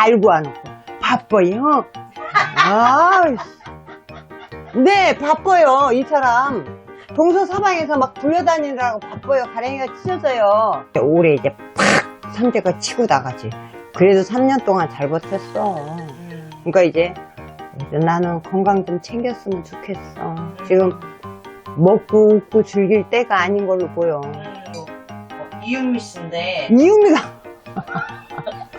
알고 안 오고. 바빠요. 아, 네, 바빠요, 이 사람. 동서 사방에서 막 불려다니느라고 바빠요. 가랭이가 찢어져요. 올해 이제 팍! 삼재가 치고 나가지. 그래도 3년 동안 잘 버텼어. 음. 그러니까 이제 나는 건강 좀 챙겼으면 좋겠어. 지금 먹고 웃고 즐길 때가 아닌 걸로 보여. 음, 뭐, 어, 이은미 씨인데 이유미가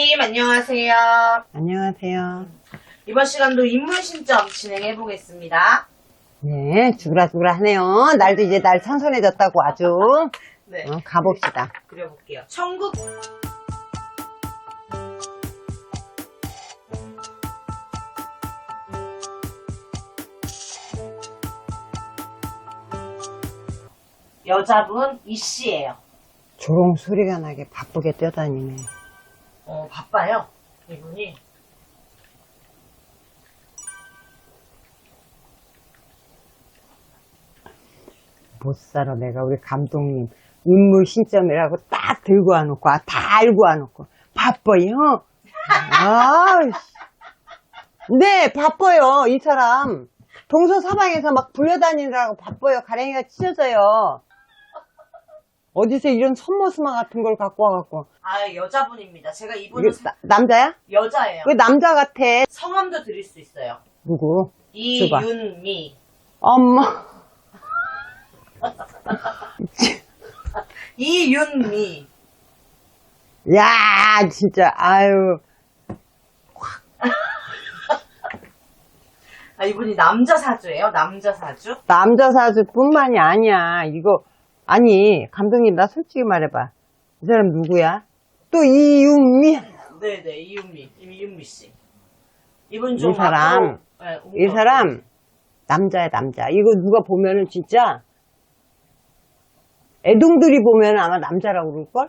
선생님 안녕하세요. 안녕하세요. 이번 시간도 인물 신점 진행해 보겠습니다. 네, 죽으라 하네요. 날도 이제 날 선선해졌다고 아주. 네, 어, 가봅시다. 그려볼게요. 천국 여자분 이 씨예요. 조롱 소리가 나게 바쁘게 뛰어다니네. 어, 바빠요. 이분이. 못 살아 내가 우리 감독님 인물 신점이라고 딱 들고 와놓고 아, 다 알고 와놓고 바빠요. 아, 네 바빠요 이 사람 동서 사방에서 막 불려다니느라고 바빠요 가랭이가 찢어져요. 어디서 이런 손모스마 같은 걸 갖고 와갖고 아, 여자분입니다. 제가 이분은 이게 나- 남자야? 여자예요. 왜 남자 같아? 성함도 드릴 수 있어요. 누구? 줘봐. 이윤미. 엄마 이윤미. 야 진짜 아유 아, 이분이 남자 사주예요. 남자 사주. 남자 사주뿐만이 아니야. 이거 아니 감독님 나 솔직히 말해봐. 이 사람 누구야? 또 이윤미. 네네, 이윤미. 이윤미 씨. 이분 좀이 사람, 앞으로- 네, 이 사람 남자야 남자. 이거 누가 보면은 진짜 애동들이 보면 아마 남자라고 그럴 걸.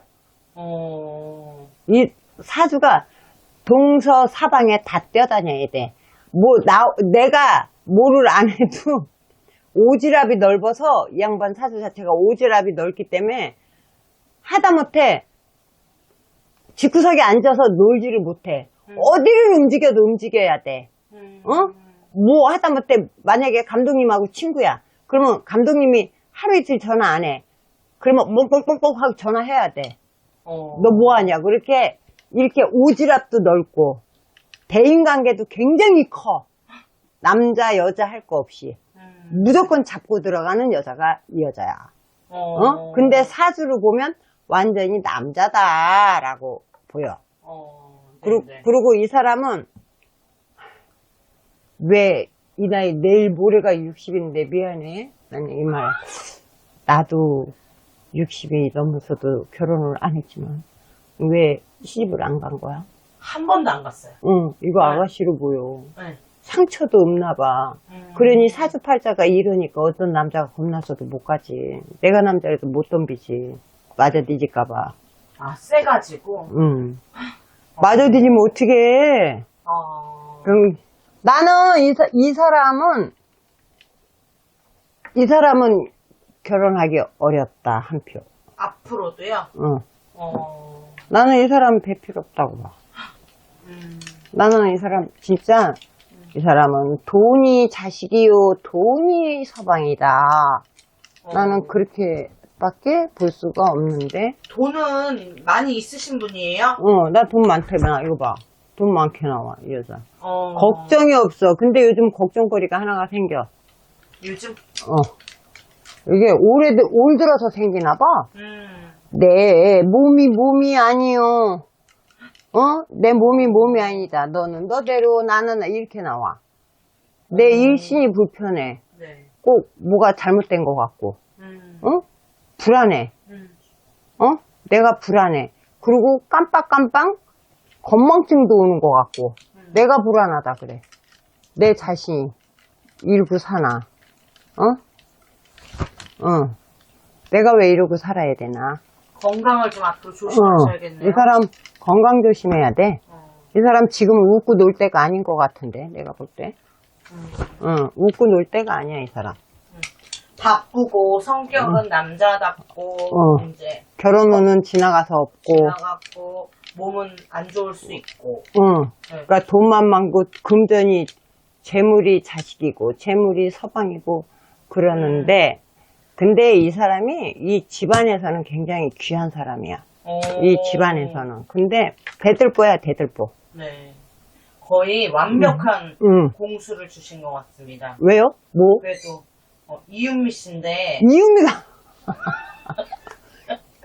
어, 이 사주가 동서사방에 다 뛰어다녀야 돼. 뭐 나 내가 뭐를 안 해도 오지랖이 넓어서 이 양반 사주 자체가 오지랖이 넓기 때문에 하다못해 집구석에 앉아서 놀지를 못해. 음. 어디를 움직여도 움직여야 돼. 음, 어? 뭐 하다못해 만약에 감독님하고 친구야. 그러면 감독님이 하루 이틀 전화 안 해. 그러면 뽕뽕뽕뽕 하고 전화해야 돼. 어, 너 뭐 하냐? 그렇게 이렇게 오지랖도 넓고 대인관계도 굉장히 커. 남자 여자 할 거 없이 음, 무조건 잡고 들어가는 여자가 이 여자야. 어, 어? 근데 사주를 보면 완전히 남자다라고 보여. 어, 그리고, 네네. 그리고 이 사람은 왜 이 나이 내일 모레가 60인데 미안해. 나는 이 말. 나도 60이 넘어서도 결혼을 안 했지만 왜 시집을 안 간 거야? 한 번도 안 갔어요. 응, 이거 아. 아가씨로 보여. 네. 상처도 없나 봐. 음. 그러니 사주팔자가 이러니까 어떤 남자가 겁나서도 못 가지. 내가 남자라도 못 덤비지. 맞아 뒤질까 봐. 아, 세가지고. 응. 맞아 뒤지면 어떻게 해. 어, 그럼 나는 이, 사, 이 사람은 이 사람은 결혼하기 어렵다 한 표. 앞으로도요. 응. 어, 나는 이 사람 배 필요 없다고 봐. 음, 나는 이 사람 진짜 이 사람은 돈이 자식이요 돈이 서방이다. 어, 나는 그렇게 밖에 볼 수가 없는데. 돈은 많이 있으신 분이에요? 어, 나 돈 많다며 이거 봐. 돈 많게 나와 이 여자. 어, 걱정이 없어. 근데 요즘 걱정거리가 하나가 생겨. 요즘, 어. 이게 올해 올 들어서 생기나 봐. 음, 내 몸이 몸이 아니요. 어? 내 몸이 몸이 아니다. 너는 너대로 나는 이렇게 나와. 내 음. 일신이 불편해. 네. 꼭 뭐가 잘못된 것 같고. 음, 어? 불안해. 음, 어? 내가 불안해. 그리고 깜빡깜빡 건망증도 오는 것 같고. 음. 내가 불안하다 그래. 내 자신이 이러고 사나. 어? 어. 내가 왜 이러고 살아야 되나? 건강을 좀 앞으로 어. 조심하셔야겠네요. 이 사람 건강 조심해야 돼. 어, 이 사람 지금 웃고 놀 때가 아닌 것 같은데, 내가 볼 때. 응, 웃고 놀 때가 아니야, 이 사람. 바쁘고 성격은 남자답고 어. 이제 결혼은 지나가서 없고, 지나갔고 몸은 안 좋을 수 있고 응. 네. 그러니까 돈만 많고 금전이 재물이 자식이고 재물이 서방이고 그러는데 근데 이 사람이 이 집안에서는 굉장히 귀한 사람이야. 어. 이 집안에서는. 근데 대들보야 대들보. 네 거의 완벽한 응. 공수를 주신 것 같습니다. 왜요? 뭐? 그래도 어, 이윤미 씨인데 이유미가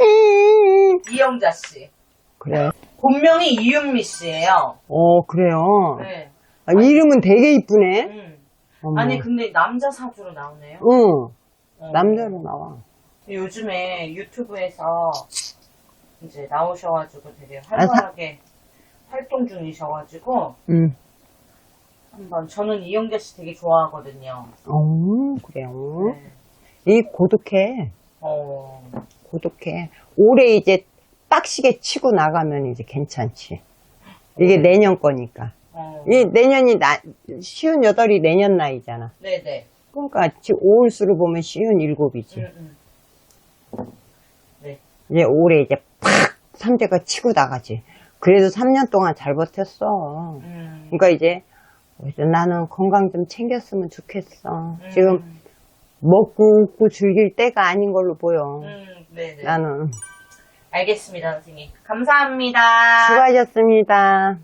음. 이영자 씨 그래. 본명이 이윤미 씨예요. 어 그래요. 네. 아, 이름은 되게 이쁘네. 음. 어머. 아니 근데 남자 사주로 나오네요. 응. 어. 남자로 나와. 요즘에 유튜브에서 이제 나오셔가지고 되게 활발하게 활동 중이셔가지고 응. 한번 저는 이영자 씨 되게 좋아하거든요. 어 그래요. 네. 이 고독해. 어, 고독해. 올해 이제 빡시게 치고 나가면 이제 괜찮지. 이게 내년 거니까. 어. 이 내년이 나, 쉬운 여덟이 내년 나이잖아. 네네. 그러니까 지금 5월수로 보면 쉬운 일곱이지. 음, 음. 네. 이제 올해 이제 팍! 삼재가 치고 나가지. 그래도 3년 동안 잘 버텼어. 음. 그러니까 이제 나는 건강 좀 챙겼으면 좋겠어. 음. 지금 먹고 웃고 즐길 때가 아닌 걸로 보여. 음, 네네. 나는. 알겠습니다, 선생님. 감사합니다. 수고하셨습니다.